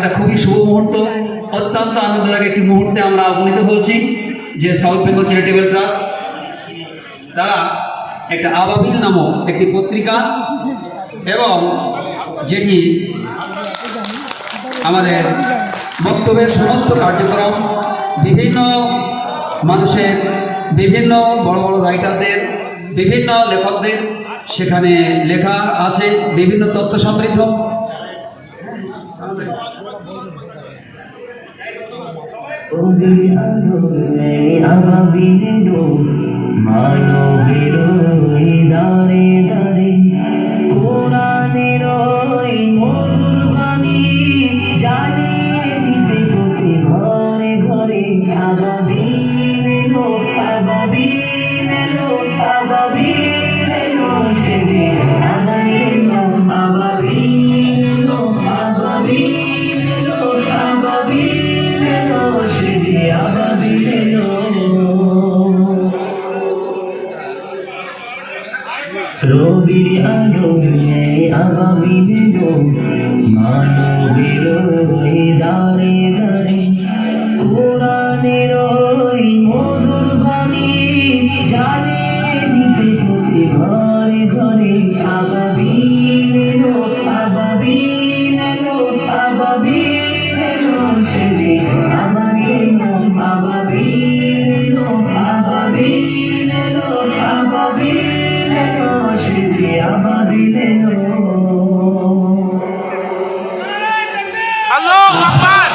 একটা খুবই শুভ মুহূর্ত। অত্যন্ত আনন্দদায়ক একটি মুহূর্তে আমরা উপনীত হয়েছি যে সাউথ বেঙ্গল চ্যারিটেবল ট্রাস্ট তারা একটা আবাবিল নামক একটি পত্রিকা এবং যেটি আমাদের বক্তব্যের সমস্ত কার্যক্রম, বিভিন্ন মানুষের, বিভিন্ন বড় বড় রাইটারদের বিভিন্ন লেখকদের সেখানে লেখা আছে, বিভিন্ন তথ্য সমৃদ্ধ। ওদের আলোয় আবাবিল মানবের ওই দাঁড়ে রবির আলো আগামী এলো মানব যে আমার আল্লাহ আকবার।